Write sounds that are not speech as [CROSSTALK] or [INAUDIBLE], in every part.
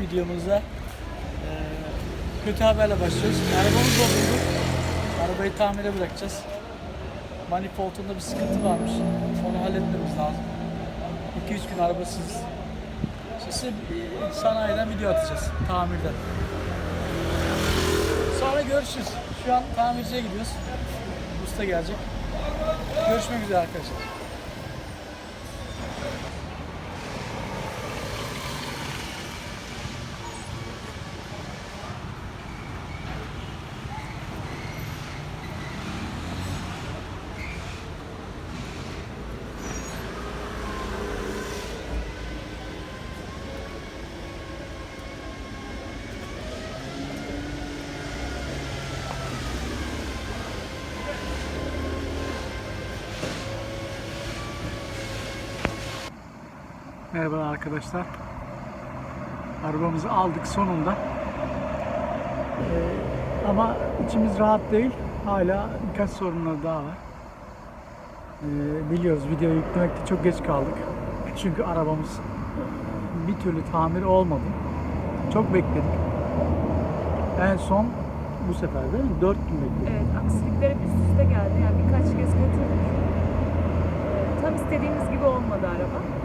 videomuza. Ee, kötü haberle başlıyoruz. Arabamız bozuldu. Arabayı tamire bırakacağız. Manifoldunda bir sıkıntı varmış. Onu halletmemiz lazım. 2-3 gün arabasız. Size bir sanayiden video atacağız. Tamirden. Sonra görüşürüz. Şu an tamirciye gidiyoruz. Usta gelecek. Görüşmek üzere arkadaşlar. Merhaba arkadaşlar. Arabamızı aldık sonunda. Ee, ama içimiz rahat değil. Hala birkaç sorunlar daha var. Ee, biliyoruz video yüklemekte çok geç kaldık. Çünkü arabamız bir türlü tamir olmadı. Çok bekledik. En son bu sefer değil mi? 4 gün bekledik. Evet, aksilikler üst üste geldi. Yani birkaç kez götürdük. Ee, tam istediğimiz gibi olmadı araba.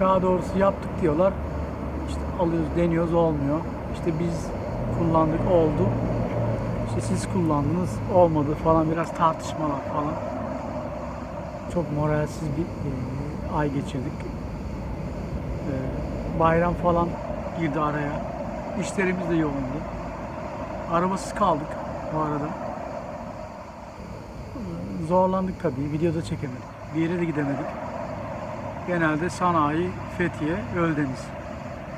Daha doğrusu yaptık diyorlar. İşte alıyoruz, deniyoruz, olmuyor. İşte biz kullandık, oldu. İşte siz kullandınız, olmadı falan. Biraz tartışmalar falan. Çok moralsiz bir e, ay geçirdik. E, bayram falan girdi araya. İşlerimiz de yoğundu. Arabasız kaldık bu arada. Zorlandık tabii. Videoda çekemedik. Bir yere de gidemedik. Genelde sanayi, Fethiye, Öldeniz.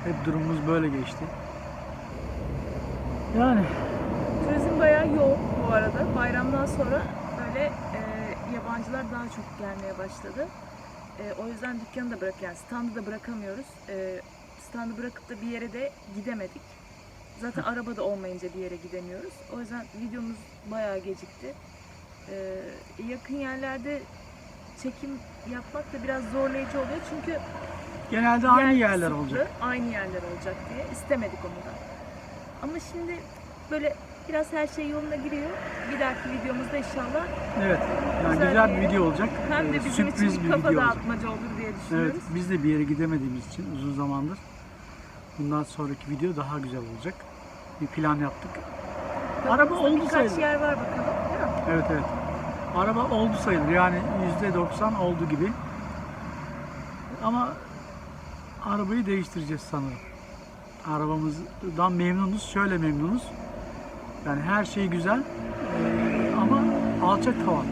Hep durumumuz böyle geçti. Yani Turizm bayağı yoğun bu arada. Bayramdan sonra böyle e, yabancılar daha çok gelmeye başladı. E, o yüzden dükkanı da bırak yani standı da bırakamıyoruz. E, standı bırakıp da bir yere de gidemedik. Zaten araba da olmayınca bir yere gidemiyoruz. O yüzden videomuz bayağı gecikti. E, yakın yerlerde çekim yapmak da biraz zorlayıcı oluyor çünkü genelde aynı yer yerler kısıtlı, olacak. Aynı yerler olacak diye istemedik onu da. Ama şimdi böyle biraz her şey yoluna giriyor. Bir dahaki videomuzda inşallah Evet. Yani Güzel güzel bir video olacak. hem Ee, de bizim sürpriz için bir kafa video olacak. dağıtmaca olur diye Evet, düşünüyoruz. biz de bir yere gidemediğimiz için uzun zamandır bundan sonraki video daha güzel olacak. Bir plan yaptık. Araba Kafamızda oldu birkaç sayılır. yer var bakalım. Değil mi? Evet evet. Araba oldu sayılır. Yani %90 oldu gibi. Ama arabayı değiştireceğiz sanırım. Arabamızdan memnunuz. Şöyle memnunuz. Yani her şey güzel. Ee, ama alçak tavan.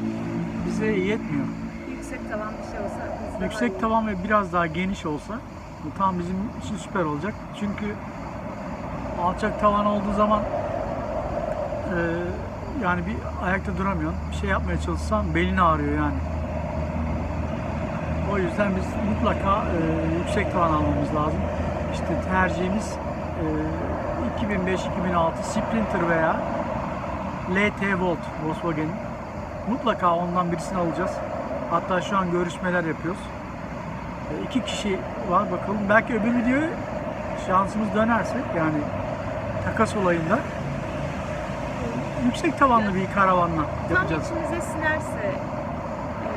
Bize yetmiyor. Yüksek tavan bir şey olsa Yüksek tavan ve biraz daha geniş olsa bu tam bizim için süper olacak. Çünkü alçak tavan olduğu zaman e, yani bir ayakta duramıyorsun. Bir şey yapmaya çalışsan belin ağrıyor yani. O yüzden biz mutlaka e, yüksek tavan almamız lazım. İşte tercihimiz e, 2005-2006 Sprinter veya LT Volt Volkswagen'in. Mutlaka ondan birisini alacağız. Hatta şu an görüşmeler yapıyoruz. E, iki kişi var bakalım. Belki öbür videoyu şansımız dönerse yani takas olayında yüksek tavanlı bir karavanla Tam yapacağız. içimize sinerse e,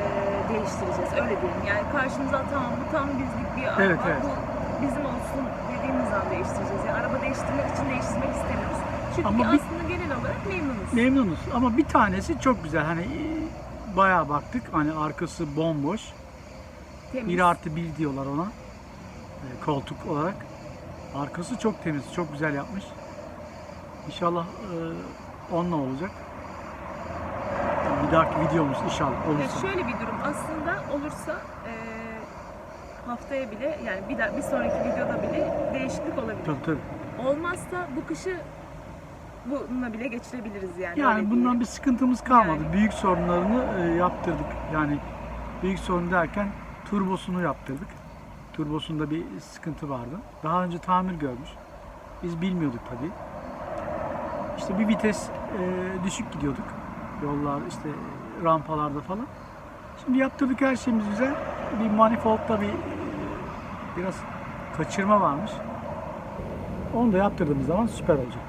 değiştireceğiz. Öyle diyelim. Yani karşımıza tamam bu tam bizlik bir araba. Evet, evet. Bu bizim olsun dediğimiz an değiştireceğiz. Yani araba değiştirmek için değiştirmek istemiyoruz. Çünkü Ama bir bir- aslında genel olarak memnunuz. Memnunuz ama bir tanesi çok güzel. Hani e, bayağı baktık. Hani arkası bomboş. Temiz. 1 artı 1 diyorlar ona. E, koltuk olarak. Arkası çok temiz, çok güzel yapmış. İnşallah e, onunla olacak. Bir dahaki videomuz inşallah Ya olursa. şöyle bir durum aslında olursa e, haftaya bile yani bir, da, bir sonraki videoda bile değişiklik olabilir. Tabii tabii. Olmazsa bu kışı bununla bile geçirebiliriz yani. Yani öyle bundan diyelim. bir sıkıntımız kalmadı. Yani. Büyük sorunlarını e, yaptırdık. Yani büyük sorun derken turbosunu yaptırdık. Turbosunda bir sıkıntı vardı. Daha önce tamir görmüş. Biz bilmiyorduk tabii. İşte bir vites e, düşük gidiyorduk. Yollar işte rampalarda falan. Şimdi yaptırdık her şeyimiz güzel. Bir manifoldda bir e, biraz kaçırma varmış. Onu da yaptırdığımız zaman süper olacak.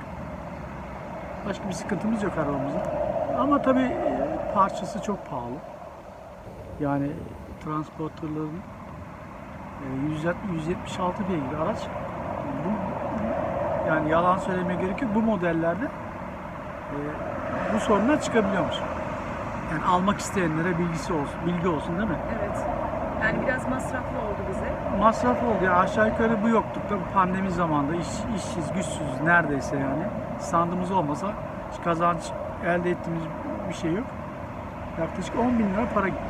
Başka bir sıkıntımız yok arabamızda. Ama tabii e, parçası çok pahalı. Yani transporterların e, 170 176 beygir araç. Yani yalan söylemeye gerek yok. Bu modellerde e, bu sorunlar çıkabiliyormuş. Yani almak isteyenlere bilgisi olsun, bilgi olsun değil mi? Evet. Yani biraz masraflı oldu bize. Masraf oldu ya aşağı yukarı bu yoktuk da pandemi zamanında iş, işsiz güçsüz neredeyse yani standımız olmasa kazanç elde ettiğimiz bir şey yok. Yaklaşık 10 bin lira para gitti.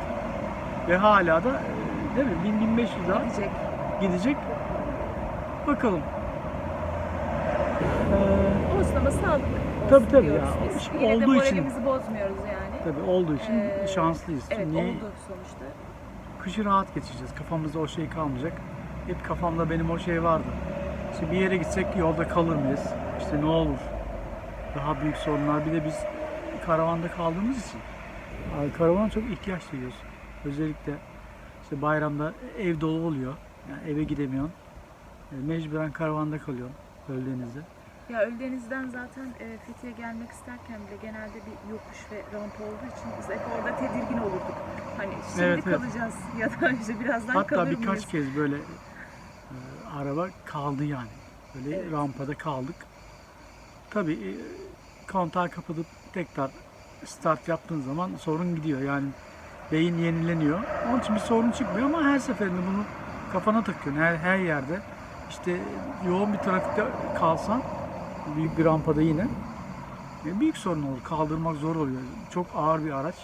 Ve hala da e, değil mi 1000-1500 lira Gidecek. gidecek. Bakalım. Ee, Olsun ama sağlık. Tabii, tabii ya. biz. Şimdi Yine de olduğu için- moralimizi bozmuyoruz yani. tabii olduğu için Ee, şanslıyız. Evet Niye? oldu sonuçta. kışı rahat geçireceğiz. Kafamızda o şey kalmayacak. Hep kafamda benim o şey vardı. İşte bir yere gitsek yolda kalır mıyız? İşte ne olur? Daha büyük sorunlar. Bir de biz karavanda kaldığımız için abi karavana çok ihtiyaç duyuyoruz. Özellikle işte bayramda ev dolu oluyor. Yani eve gidemiyorsun. E, Mecburen karavanda kalıyorsun Öldeniz'de. Ya Ölüdeniz'den zaten e, Fethiye gelmek isterken bile genelde bir yokuş ve rampa olduğu için biz hep orada tedirgin olurduk. Hani şimdi Evet, evet. kalacağız [LAUGHS] ya da işte birazdan Hatta kalır birkaç mıyız? kez böyle e, araba kaldı yani. Böyle Evet. rampada kaldık. Tabii e, kontağı kapatıp tekrar start yaptığın zaman sorun gidiyor. Yani beyin yenileniyor. Onun için bir sorun çıkmıyor ama her seferinde bunu kafana takıyorsun. Her, her yerde işte yoğun bir trafikte kalsan büyük bir rampada yine e, büyük sorun olur. Kaldırmak zor oluyor. Çok ağır bir araç.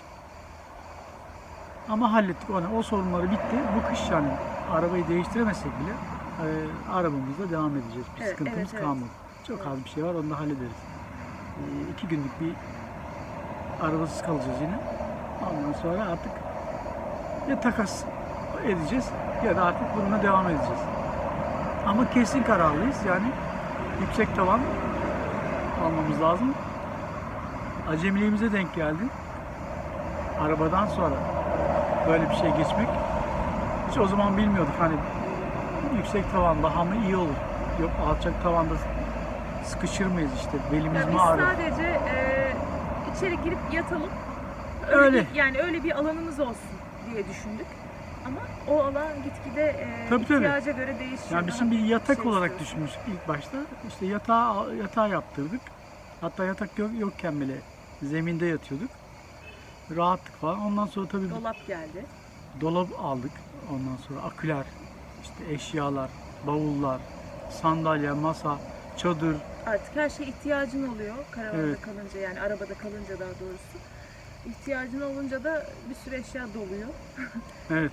Ama hallettik onu. O sorunları bitti. Bu kış yani arabayı değiştiremesek bile e, arabamızla devam edeceğiz. Bir Evet, sıkıntımız evet, evet. kalmadı. Çok az bir şey var onu da hallederiz. E, iki günlük bir arabasız kalacağız yine. Ondan sonra artık ya takas edeceğiz ya da artık bununla devam edeceğiz. Ama kesin kararlıyız. Yani yüksek tavan almamız lazım. Acemiliğimize denk geldi. Arabadan sonra böyle bir şey geçmek. Hiç o zaman bilmiyorduk hani yüksek tavan daha mı iyi olur? Yok alçak tavanda sıkışır mıyız işte belimiz Ya mi biz ağrır? sadece e, içeri girip yatalım. Öyle. bir- yani öyle bir alanımız olsun diye düşündük. Ama o alan gitgide e, Tabii, tabii. ihtiyaca göre değişiyor. Yani biz Daha şimdi bir yatak şey olarak istiyoruz. düşünmüştük ilk başta. İşte yatağı, yatağı yaptırdık. Hatta yatak yok, yokken bile zeminde yatıyorduk. Rahatlık falan. Ondan sonra tabii Dolap geldi. dolap aldık. Ondan sonra aküler, işte eşyalar, bavullar, sandalye, masa, çadır. Artık her şey ihtiyacın oluyor karavanda Evet. kalınca yani arabada kalınca daha doğrusu. İhtiyacın olunca da bir sürü eşya doluyor. [LAUGHS] Evet.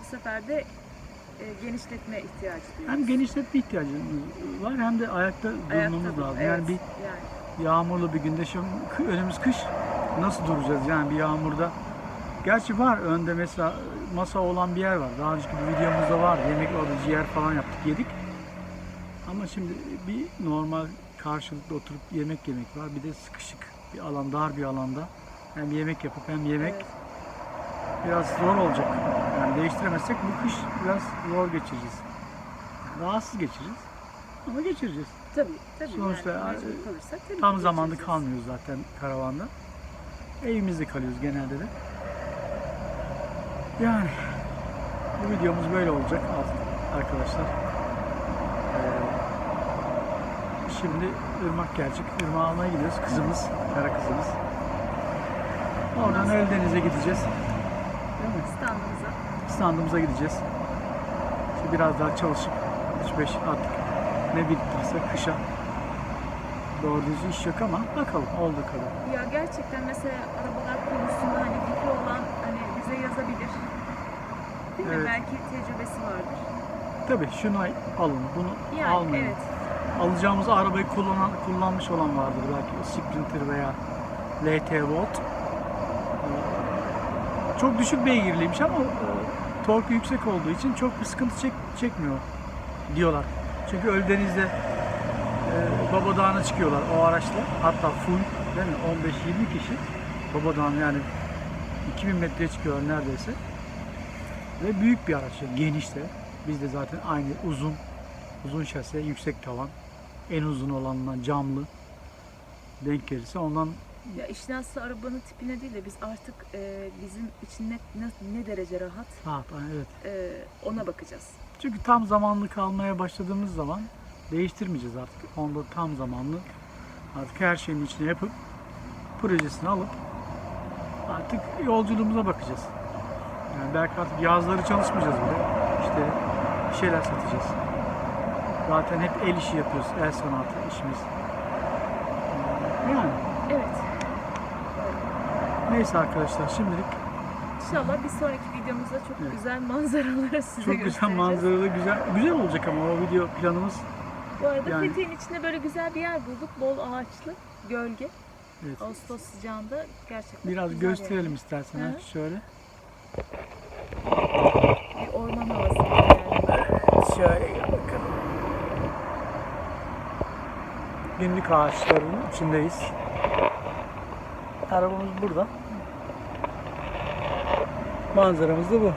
Bu sefer de e, genişletme ihtiyacı duyuyoruz. Hem genişletme ihtiyacımız var hem de ayakta Ayakta durmamız dur- lazım. evet, Yani bir yani. yağmurlu bir günde kı- önümüz kış nasıl duracağız yani bir yağmurda gerçi var önde mesela masa olan bir yer var daha önceki bir videomuzda var yemek orada ciğer falan yaptık yedik ama şimdi bir normal karşılıklı oturup yemek yemek var bir de sıkışık bir alan dar bir alanda hem yemek yapıp hem yemek Evet. biraz zor olacak yani değiştiremezsek bu kış biraz zor geçireceğiz rahatsız geçireceğiz ama geçireceğiz Tabii tabii. Sonuçta yani, kalırsak tabii Tam zamanda kalmıyoruz zaten karavanda. Evimizde kalıyoruz genelde de. Yani bu videomuz böyle olacak arkadaşlar. Ee, şimdi Irmak gelecek. Irmak'ı almaya gidiyoruz. Kızımız, kara kızımız. Oradan Öldeniz'e gideceğiz. Değil mi? Standımıza. standımıza gideceğiz. İşte biraz daha çalışıp 3-5 artık ne biriktirirse kışa doğru düzgün iş yok ama bakalım olduğu kadar. Ya gerçekten mesela arabalar konusunda hani fikri olan hani bize yazabilir. Değil mi? Evet. Belki tecrübesi vardır. Tabii şunu alın, bunu Yani almayın. evet. Alacağımız arabayı kullanan, kullanmış olan vardır belki Sprinter veya LT Volt. Çok düşük beygirliymiş ama e, torku yüksek olduğu için çok bir sıkıntı çek, çekmiyor diyorlar. Çünkü Ölüdeniz'de e, Baba Dağı'na çıkıyorlar o araçla. Hatta full değil mi? 15-20 kişi Baba Dağı'na yani 2000 metreye çıkıyorlar neredeyse. Ve büyük bir araç, yani geniş de. Biz de zaten aynı uzun uzun şase, yüksek tavan. en uzun olanla camlı denk gelirse ondan Ya işin aslı arabanın tipine değil de biz artık e, bizim için ne, ne, ne derece rahat rahat. Evet. e, ona bakacağız. Çünkü tam zamanlı kalmaya başladığımız zaman değiştirmeyeceğiz artık. Onda tam zamanlı artık her şeyin içine yapıp projesini alıp artık yolculuğumuza bakacağız. Yani belki artık yazları çalışmayacağız bile. İşte bir şeyler satacağız. Zaten hep el işi yapıyoruz. El sanatı işimiz. Yani. Neyse arkadaşlar şimdilik İnşallah bir sonraki videomuzda çok Evet. güzel manzaraları size çok güzel manzaralı güzel güzel olacak ama o video planımız Bu arada Yani- Fethiye'nin içinde böyle güzel bir yer bulduk. Bol ağaçlı, gölge. evet, Ağustos sıcağında gerçekten biraz güzel bir yer. gösterelim istersen ha, şöyle. Bir orman havası yani. Şöyle bakalım. Günlük ağaçların içindeyiz. Arabamız burada. Manzaramız da bu.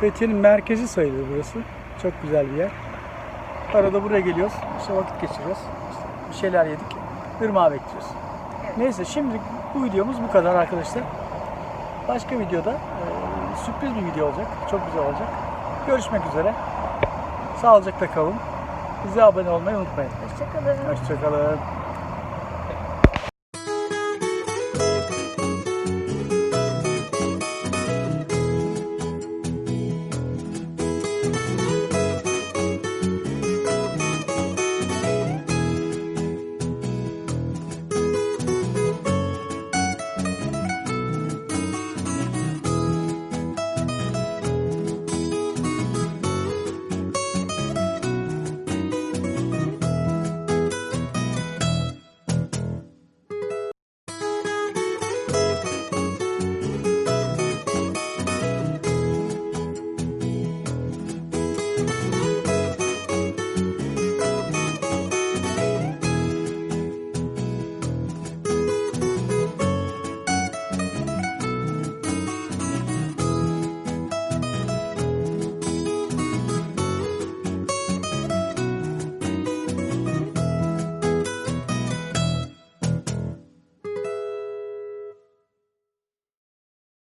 Fethiye'nin merkezi sayılır burası. Çok güzel bir yer. Arada buraya geliyoruz. İşte vakit geçiriyoruz. İşte bir şeyler yedik. Irmağı bekliyoruz. Neyse şimdilik bu videomuz bu kadar arkadaşlar. Başka videoda e, sürpriz bir video olacak. Çok güzel olacak. Görüşmek üzere. Sağlıcakla kalın. Bize abone olmayı unutmayın. Hoşçakalın. Hoşçakalın.